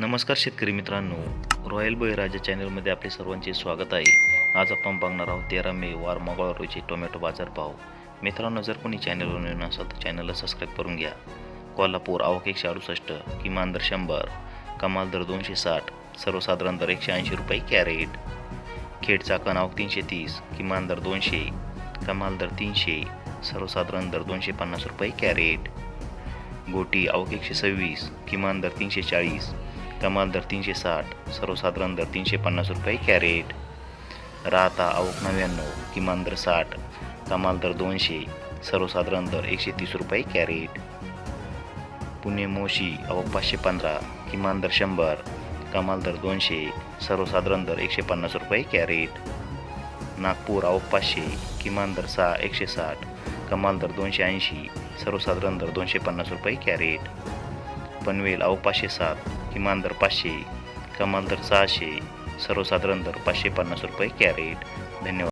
नमस्कार शेतकरी मित्रांनो. रॉयल बळीराजा चॅनलमध्ये आपले सर्वांचे स्वागत आहे. आज आपण बघणार आहोत तेरा मे वार मंगळवार रोजी टोमॅटो बाजारभाव मित्रांनो जर कोणी चॅनलवर नवीन असाल तर चॅनलला सबस्क्राईब करून घ्या. कोल्हापूर आवक एकशे अडुसष्ट किमान दर शंभर कमाल दर दोनशे साठ सर्वसाधारण दर एकशे ऐंशी रुपये कॅरेट. खेड चाकण आवक तीनशे तीस किमान दर दोनशे कमाल दर तीनशे सर्वसाधारण दर दोनशे पन्नास रुपये कॅरेट. गोटी आवक एकशे सव्वीस किमान दर तीनशे चाळीस कमाल दर तीनशे साठ सर्वसाधारण दर तीनशे पन्नास रुपये कॅरेट. राहता आवक नव्याण्णव किमान दर साठ कमाल दर दोनशे सर्वसाधारण दर एकशे तीस रुपये कॅरेट. पुणे मोशी आवक पाचशे पंधरा किमान दर शंभर कमाल दर दोनशे सर्वसाधारण दर एकशे पन्नास रुपये कॅरेट. नागपूर आवक पाचशे किमान दर सहा एकशे साठ कमाल दर दोनशे ऐंशी सर्वसाधारण दर दोनशे पन्नास रुपये कॅरेट. पनवेल आवक पाचशे सात किमान दर पाचशे कमाल दर सहाशे सर्वसाधारण दर पाचशे पन्नास रुपये कॅरेट. धन्यवाद.